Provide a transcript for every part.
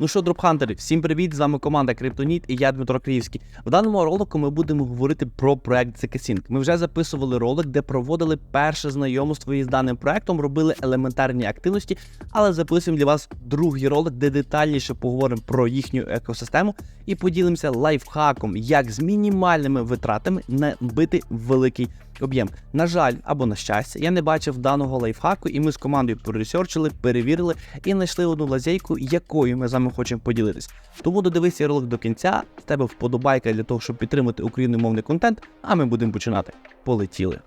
Ну що, дропхантери, всім привіт! З вами команда Криптоніт і я Дмитро Київський. В даному ролику ми будемо говорити про проект ZKSync. Ми вже записували ролик, де проводили перше знайомство із даним проектом, робили елементарні активності, але записуємо для вас другий ролик, де детальніше поговоримо про їхню екосистему і поділимося лайфхаком, як з мінімальними витратами набити великий об'єм. На жаль, або на щастя, я не бачив даного лайфхаку, і ми з командою пересерчили, перевірили і знайшли одну лазейку, якою ми з вами хочемо поділитись. Тому додивись ролик до кінця. З тебе вподобайка для того, щоб підтримати україномовний контент. А ми будемо починати. Полетіли.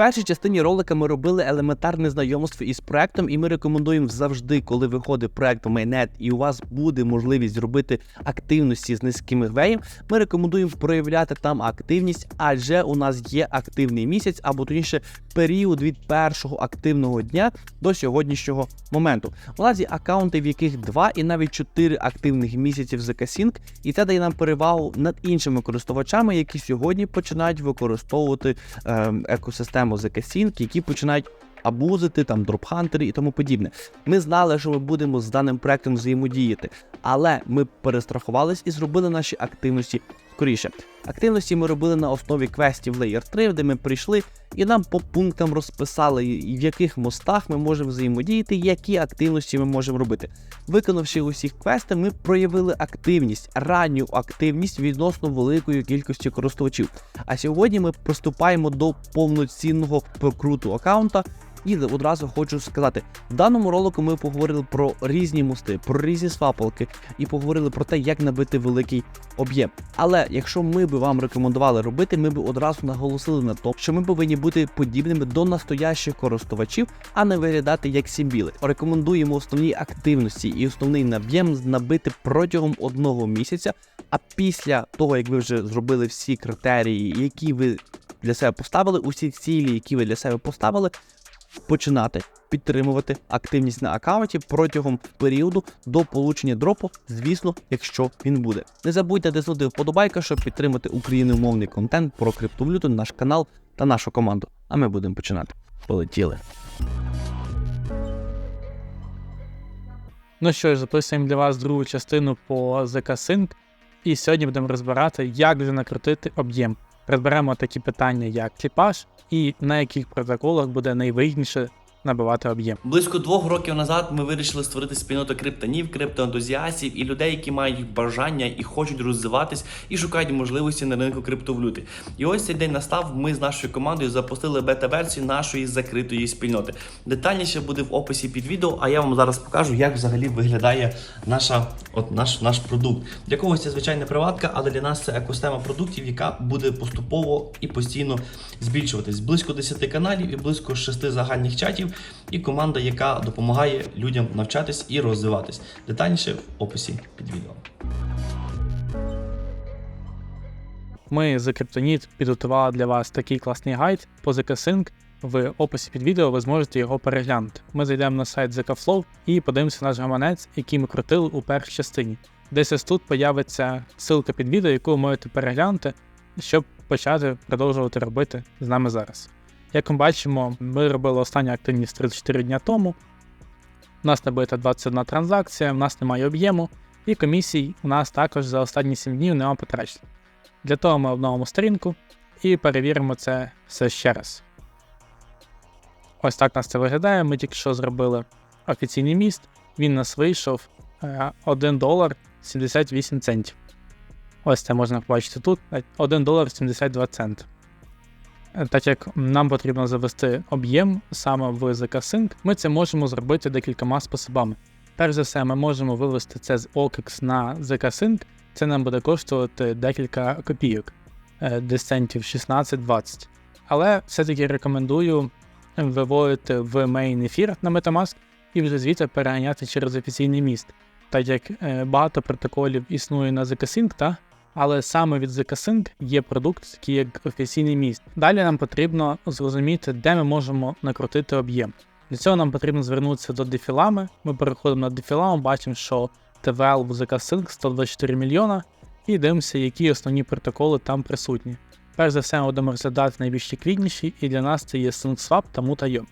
Першій частині ролика ми робили елементарне знайомство із проектом, і ми рекомендуємо завжди, коли виходить проект Mainnet і у вас буде можливість зробити активності з низьким веєм, ми рекомендуємо проявляти там активність, адже у нас є активний місяць, або точніше період від першого активного дня до сьогоднішнього моменту. У нас є аккаунти, в яких два і навіть чотири активних місяців з Sync, і це дає нам перевагу над іншими користувачами, які сьогодні починають використовувати е, екосистему ZK-Sync, які починають абузити, там дропхантери і тому подібне. Ми знали, що ми будемо з даним проектом взаємодіяти, але ми перестрахувались і зробили наші активності скоріше. Активності ми робили на основі квестів Layer 3, де ми прийшли і нам по пунктам розписали, в яких мостах ми можемо взаємодіяти, які активності ми можемо робити. Виконавши усіх квести, ми проявили активність, ранню активність відносно великої кількості користувачів. А сьогодні ми приступаємо до повноцінного прокруту аккаунта. І одразу хочу сказати, в даному ролику ми поговорили про різні мости, про різні свапалки і поговорили про те, як набити великий об'єм. Але якщо ми би вам рекомендували робити, ми б одразу наголосили на тому, що ми повинні бути подібними до настоящих користувачів, а не виглядати як сімбіли. Рекомендуємо основні активності і основний наб'єм набити протягом одного місяця. А після того, як ви вже зробили всі критерії, які ви для себе поставили, усі цілі, які ви для себе поставили, починати підтримувати активність на аккаунті протягом періоду до получення дропу, звісно, якщо він буде. Не забудьте тиснути вподобайка, щоб підтримати україномовний контент про криптовалюту, наш канал та нашу команду. А ми будемо починати. Полетіли. Ну що ж, записуємо для вас другу частину по ZK Sync. І сьогодні будемо розбирати, як же накрутити об'єм. Розберемо такі питання, як кліпаж і на яких протоколах буде найвигідніше набивати об'єм. Близько двох років назад ми вирішили створити спільноту криптонів, криптоентузіастів і людей, які мають бажання і хочуть розвиватись і шукають можливості на ринку криптовалюти. І ось цей день настав. Ми з нашою командою запустили бета-версію нашої закритої спільноти. Детальніше буде в описі під відео. А я вам зараз покажу, як взагалі виглядає наша от наш наш продукт. Для когось це звичайна приватка, але для нас це екосистема продуктів, яка буде поступово і постійно збільшуватись. Близько 10 каналів і близько 6 загальних чатів, і команда, яка допомагає людям навчатись і розвиватись. Детальніше в описі під відео. Ми з Криптоніт підготували для вас такий класний гайд по ZK Sync. В описі під відео ви зможете його переглянути. Ми зайдемо на сайт ZK і подивимося наш гаманець, який ми крутили у першій частині. Десь ось тут появиться ссылка під відео, яку ви можете переглянути, щоб почати продовжувати робити з нами зараз. Як ми бачимо, ми робили останню активність 34 дня тому. У нас набита 21 транзакція, у нас немає об'єму, і комісій у нас також за останні 7 днів нема потрачено. Для того ми обновимо сторінку і перевіримо це все ще раз. Ось так нас це виглядає. Ми тільки що зробили офіційний міст. Він нас вийшов е, 1 долар 78 центів. Ось це можна побачити тут. 1 долар 72 цент. Е, Так як нам потрібно завести об'єм саме в ZK-Sync, ми це можемо зробити декількома способами. Перш за все, ми можемо вивести це з OKEX на ZK-Sync. Це нам буде коштувати декілька копійок, е, десь центів 16-20. Але все-таки рекомендую виводити в main ефір на Metamask і вже звідти переганяти через офіційний міст, так як е, багато протоколів існує на ZK-Sync, та? Але саме від ZK-Sync є продукт, такий як офіційний міст. Далі нам потрібно зрозуміти, де ми можемо накрутити об'єм. Для цього нам потрібно звернутися до дефілами. Ми переходимо на дефілам, бачимо, що TVL в ZK-Sync 124 мільйона, і дивимося, які основні протоколи там присутні. Перш за все, ми будемо розглядати найбільш ліквідніші, і для нас це є SyncSwap та Muta.io.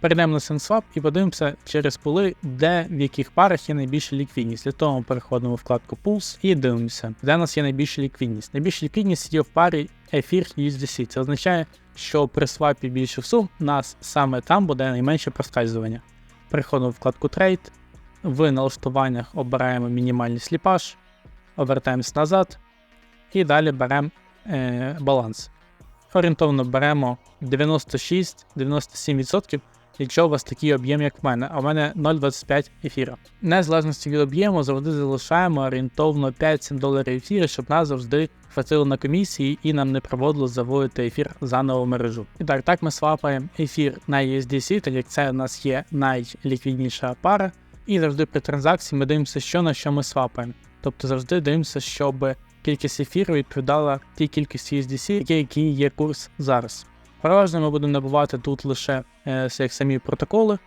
Перейдемо на SyncSwap і подивимося через пули, де в яких парах є найбільша ліквідність. Для того ми переходимо в вкладку Pools і дивимося, де у нас є найбільша ліквідність. Найбільша ліквідність є в парі Ефір USDC. Це означає, що при свапі більших сум у нас саме там буде найменше проскальзування. Переходимо в вкладку Trade, в налаштуваннях обираємо мінімальний сліпаж, обертаємось назад і далі беремо е, баланс. Орієнтовно беремо 96-97%, якщо у вас такий об'єм, як в мене, а в мене 0,25 ефіра. Незалежності від об'єму завжди залишаємо орієнтовно 5-7 доларів ефіру, щоб нас завжди хватило на комісії і нам не проводило заводити ефір заново в мережу. І так, так ми свапаємо ефір на USDC, так як це у нас є найліквідніша пара. І завжди при транзакції ми дивимося, що на що ми свапаємо. Тобто завжди дивимося, щоб кількість ефіру відповідала тій кількості USDC, який, який є курс зараз. Переважно ми будемо набувати тут лише е, як самі протоколи,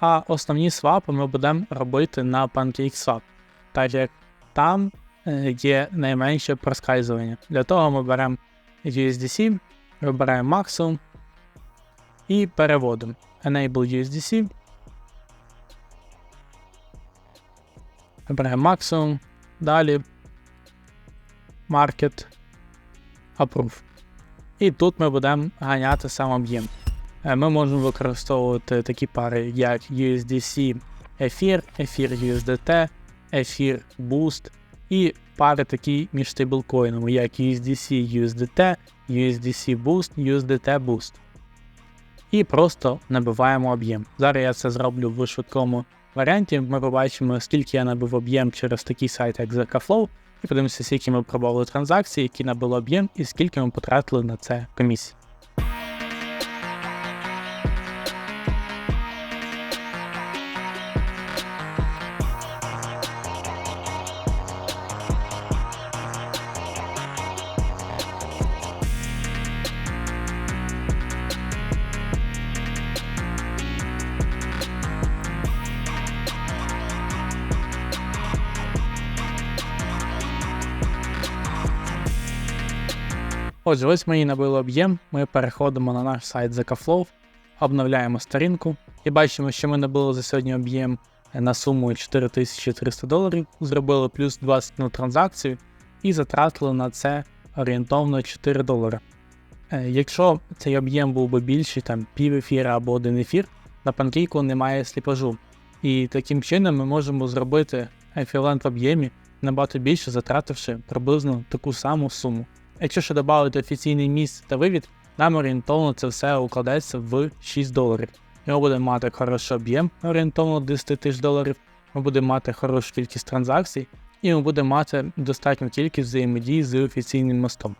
а основні свапи ми будемо робити на PancakeSwap, так як там е, є найменше проскальзування. Для того ми беремо USDC, вибираємо максимум і переводимо Enable USDC. Вибираємо максимум, далі Market Approve. І тут ми будемо ганяти сам об'єм. Е, Ми можемо використовувати такі пари, як USDC Ефір, Ефір USDT, Ефір Boost і пари такі між стейблкоїнами, як USDC USDT, USDC Boost, USDT Boost. І просто набиваємо об'єм. Зараз я це зроблю в швидкому варіанті. Ми побачимо, скільки я набив об'єм через такий сайт, як ZK і подивимося, скільки ми пробували транзакцій, які набили об'єм, і скільки ми потратили на це комісій. Отже, ось ми і набили об'єм. Ми переходимо на наш сайт ZKFlow, обновляємо сторінку і бачимо, що ми набили за сьогодні об'єм на суму 4300 доларів, зробили плюс 20 на транзакцію і затратили на це орієнтовно 4 долари. Е, Якщо цей об'єм був би більший, там пів ефіра або один ефір, на панкейку немає сліпажу. І таким чином ми можемо зробити еквівалент в об'ємі набагато більше, затративши приблизно таку саму суму. Якщо ще додати офіційний місць та вивід, нам орієнтовно це все укладеться в 6 доларів. Ми будемо мати хороший об'єм орієнтовно 10 тисяч доларів, ми будемо мати хорошу кількість транзакцій, і ми будемо мати достатню кількість взаємодії з офіційним мостом.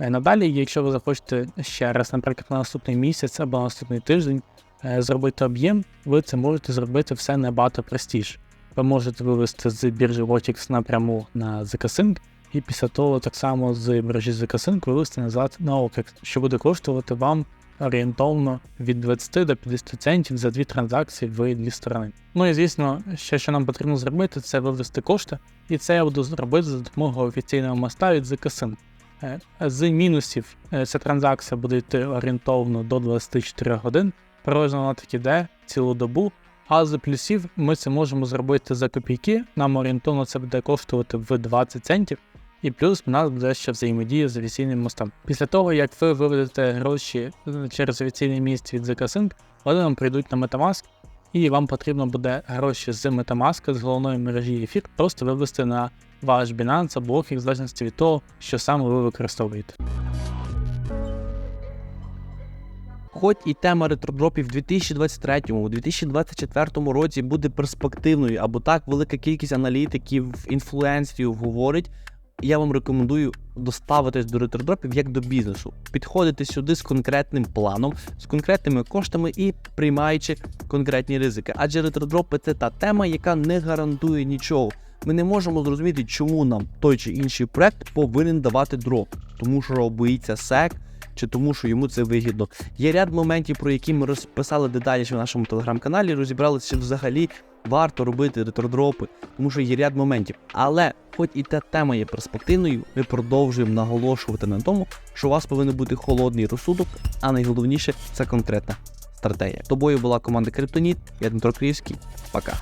Е, Надалі, якщо ви захочете ще раз, наприклад, на наступний місяць або на наступний тиждень е, зробити об'єм, ви це можете зробити все набагато простіше. Ви можете вивести з біржі Vortex напряму на ZK-Sync, і після того так само з мережі ZK-Sync вивести назад на OKEX, що буде коштувати вам орієнтовно від 20 до 50 центів за дві транзакції в дві сторони. Ну і звісно, ще що нам потрібно зробити, це вивести кошти, і це я буду зробити за допомогою офіційного моста від ZK-Sync. Е, З мінусів е, ця транзакція буде йти орієнтовно до 24 годин, переважно вона так іде цілу добу. А з плюсів ми це можемо зробити за копійки. Нам орієнтовно це буде коштувати в 20 центів. І плюс в нас буде ще взаємодія з офіційним мостом. Після того, як ви виведете гроші е, через офіційний міст від ZK-Sync, вони вам прийдуть на Metamask, і вам потрібно буде гроші з Metamask, з головної мережі ефір, просто вивести на ваш Binance або OKEX, в залежності від того, що саме ви використовуєте. Хоч і тема ретродропів в 2023 у 2024 році буде перспективною, або так велика кількість аналітиків, інфлюенсерів говорить. Я вам рекомендую доставитись до ретродропів як до бізнесу, підходити сюди з конкретним планом, з конкретними коштами і приймаючи конкретні ризики. Адже ретродропи це та тема, яка не гарантує нічого. Ми не можемо зрозуміти, чому нам той чи інший проект повинен давати дроп, тому що боїться SEC, чи тому, що йому це вигідно. Є ряд моментів, про які ми розписали детальніше в нашому телеграм-каналі, розібралися, що взагалі варто робити ретродропи, тому що є ряд моментів. Але, хоч і та тема є перспективною, ми продовжуємо наголошувати на тому, що у вас повинен бути холодний розсудок, а найголовніше це конкретна стратегія. Тобою була команда Криптоніт, я Дмитро Київський. Пока.